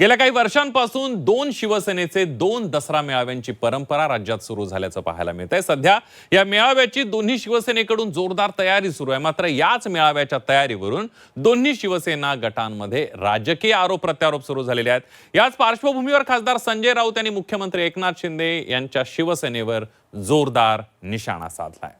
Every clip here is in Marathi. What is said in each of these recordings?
गेल्या काही वर्षांपासून दोन शिवसेनेचे दोन दसरा मेळाव्यांची परंपरा राज्यात सुरू झाल्याचं पाहायला मिळत आहे सध्या या मेळाव्याची दोन्ही शिवसेनेकडून जोरदार तयारी सुरू आहे. मात्र याच मेळाव्याच्या तयारीवरून दोन्ही शिवसेना गटांमध्ये राजकीय आरोप प्रत्यारोप सुरू झालेले आहेत. याच पार्श्वभूमीवर खासदार संजय राऊत यांनी मुख्यमंत्री एकनाथ शिंदे यांच्या शिवसेनेवर जोरदार निशाणा साधलाय.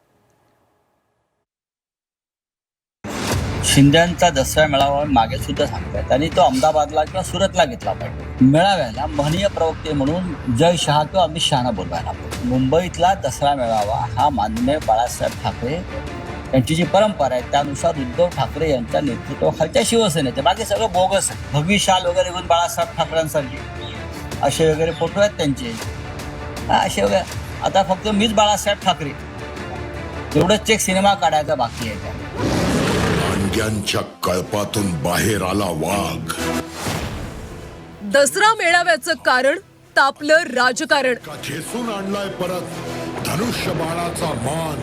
शिंद्यांचा दसरा मेळावा मागे सुद्धा सांगतात आणि तो अहमदाबादला किंवा सुरतला घेतला पाहिजे. मेळाव्याला महनीय प्रवक्ते म्हणून जय शहा किंवा अमित शहाना बोलवायला पाहिजे. मुंबईतला दसरा मेळावा हा माननीय बाळासाहेब ठाकरे यांची जी परंपरा आहे त्यानुसार उद्धव ठाकरे यांच्या नेतृत्वाखालच्या शिवसेनेचे. बाकी सगळं बोगस आहे. भगवी शाल वगैरे घेऊन बाळासाहेब ठाकरेंसारखे असे वगैरे फोटो आहेत त्यांचे. असे वगैरे. आता फक्त मीच बाळासाहेब ठाकरे. एवढंच एक सिनेमा काढायचा बाकी आहे. वांग्यांच्या कळपातून बाहेर आला वाघ. दसरा मेळाव्याचं कारण तापलं राजकारण. का ठेसून आणलाय परत धनुष्यबाणाचा मान.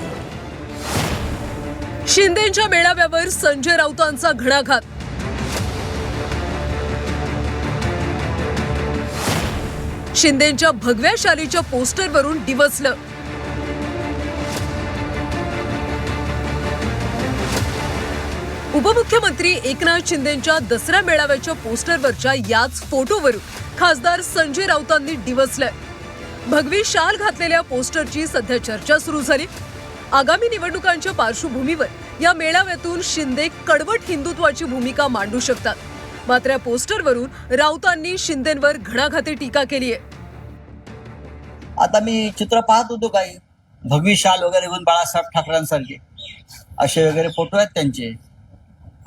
शिंदेच्या मेळाव्यावर संजय राऊतांचा घणाघात. शिंदेच्या भगव्या शालीच्या पोस्टरवरून डिवचलं. उपमुख्यमंत्री एकनाथ शिंदेच्या दसरा मेळाव्याच्या पोस्टरवरच्या याच फोटोवरून खासदार संजय राऊतांनी डिवचलंय. भगवी शाल घातलेल्या पोस्टरची सध्या चर्चा सुरू झाली. आगामी निवडणुकांच्या पार्श्वभूमीवर या मेळाव्यातून शिंदे कडवट हिंदुत्वाची भूमिका मांडू शकतात. मात्र या पोस्टरवरून राऊतांनी शिंदेंवर घणाघाती टीका केली आहे. आता मी चित्र पाहत होतो काही. भगवी शाल वगैरे घेऊन बाळासाहेब ठाकरेंसारखे. असे वगैरे फोटो आहेत त्यांचे.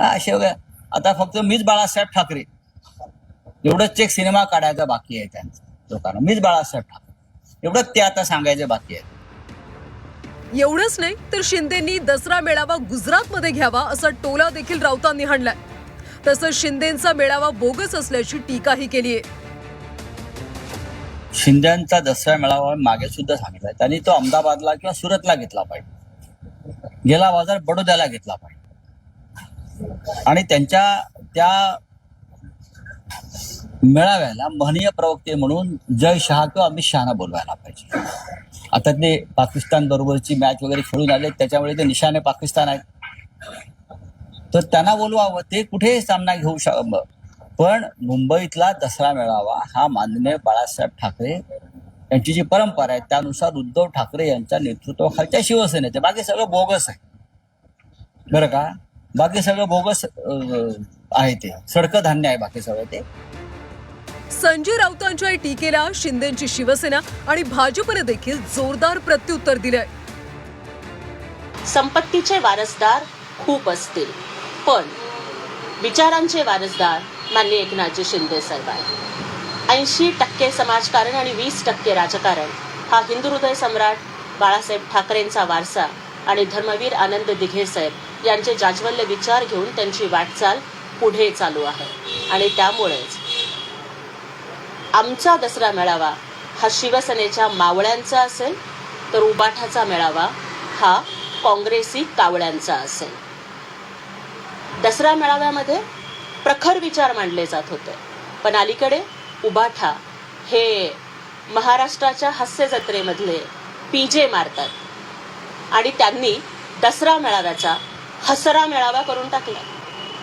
हा असे वगैरे आता फक्त मीच बाळासाहेब ठाकरे. एवढंच एक सिनेमा काढायचा बाकी आहे त्यांचा लोकांना. मीच बाळासाहेब ठाकरे. एवढंच ते आता सांगायचे बाकी आहे. एवढंच नाही तर शिंदेंनी दसरा मेळावा गुजरातमध्ये घ्यावा असा टोला देखील राऊतांनी हाणलाय. तसंच शिंदेचा मेळावा बोगस असल्याची टीकाही केली आहे शिंद्यांचा दसरा मेळावा मागे सुद्धा सांगितलाय. त्यांनी तो अहमदाबादला किंवा सुरतला घेतला पाहिजे. गेला बाजार बडोद्याला घेतला पाहिजे. आणि त्यांच्या त्या मेळाव्याला महनीय प्रवक्ते म्हणून जय शहा किंवा अमित शहाना बोलवायला पाहिजे. आता ते पाकिस्तान बरोबरची मॅच वगैरे खेळून आले त्याच्यामुळे ते निशाने पाकिस्तान आहेत. तर त्यांना बोलवावं ते कुठेही सामना घेऊ शक पण मुंबईतला दसरा मेळावा हा माननीय बाळासाहेब ठाकरे यांची जी परंपरा आहे त्यानुसार उद्धव ठाकरे यांच्या नेतृत्वाखालच्या शिवसेनेचे बाकी सगळं बोगस आहे. बरं का? बाकी सगळं बोगस आहे ते. सडकं धान्य आहे बाकी सगळं ते. संजय राऊतांच्या टीकेला शिंदेची शिवसेना आणि भाजपने देखील जोरदार प्रत्युत्तर दिलंय. संपत्तीचे वारसदार खूप असतील पण विचारांचे वारसदार माननीय एकनाथजी शिंदे साहेब आहेत ऐंशी टक्के समाजकारण आणि वीस टक्के राजकारण हा हिंदू हृदय सम्राट बाळासाहेब ठाकरेंचा वारसा आणि धर्मवीर आनंद दिघे साहेब यांचे जाज्वल्य विचार घेऊन त्यांची वाटचाल पुढे चालू आहे. आणि त्यामुळेच आमचा दसरा मेळावा हा शिवसेनेच्या मावळ्यांचा असेल तर उबाठाचा मेळावा हा काँग्रेसी कावळ्यांचा असेल. दसरा मेळाव्यामध्ये प्रखर विचार मांडले जात होते. पण अलीकडे उबाठा हे महाराष्ट्राच्या हास्य जत्रेमधले पीजे मारतात. आणि त्यांनी दसरा मेळाव्याचा हसरा मेळावा करून टाकला.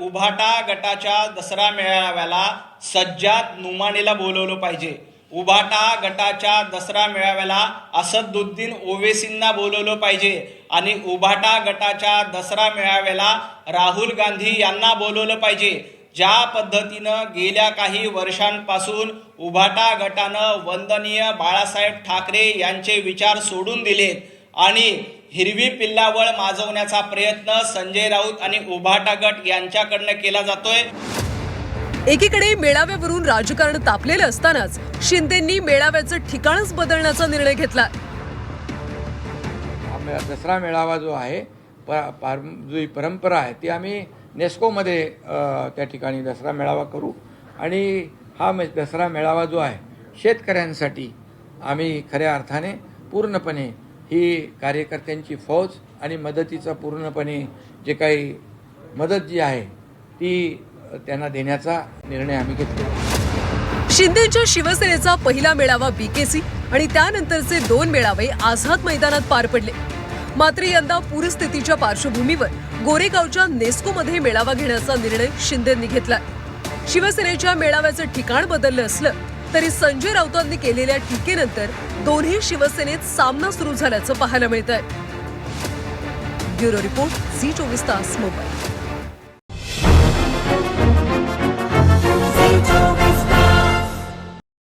उभाटा गटाच्या दसरा मेळाव्याला सज्जाद नुमानेला बोलवलं पाहिजे. उभाटा गटाच्या दसरा मेळाव्याला असदुद्दीन ओवेसींना बोलवलं पाहिजे. आणि उभाटा गटाच्या दसरा मेळाव्याला राहुल गांधी यांना बोलवलं पाहिजे. ज्या पद्धतीनं गेल्या काही वर्षांपासून उभाटा गटानं वंदनीय बाळासाहेब ठाकरे यांचे विचार सोडून दिलेत आणि हिरवी पिल्लावळ माजवण्याचा प्रयत्न संजय राऊत आणि उभाटा गट यांच्याकडनं केला जातोय. एकीकडे मेळाव्यावरून राजकारण तापलेलं असतानाच शिंदेंनी मेळाव्याचं ठिकाणच बदलण्याचा निर्णय घेतला हा मे- दसरा मेळावा जो आहे प पार जो ही परंपरा आहे ती आम्ही नेस्कोमध्ये त्या ठिकाणी दसरा मेळावा करू. आणि हा मे दसरा मेळावा जो आहे शेतकऱ्यांसाठी आम्ही खऱ्या अर्थाने पूर्णपणे ही कार्यकर्त्यांची फौज आणि मदतीचा पूर्णपणे जे काही मदत जी आहे ती त्यांना देण्याचा निर्णय आम्ही घेतला शिंदेच्या शिवसेनेचा पहिला मेळावा बीकेसी आणि त्यानंतरचे दोन मेळावे आझाद मैदानात पार पडले. मात्र यंदा पूरस्थितीच्या पार्श्वभूमीवर गोरेगावच्या नेस्कोमध्ये मेळावा घेण्याचा निर्णय शिंदेंनी घेतला शिवसेनेच्या मेळाव्याचं ठिकाण बदललं असलं तरी संजय राऊतांनी केलेल्या टीकेनंतर दोन्ही शिवसेनेत सामना सुरू झाल्याचं पाहायला मिळत आहे ब्युरो रिपोर्ट झी चोवीस तास मुंबई.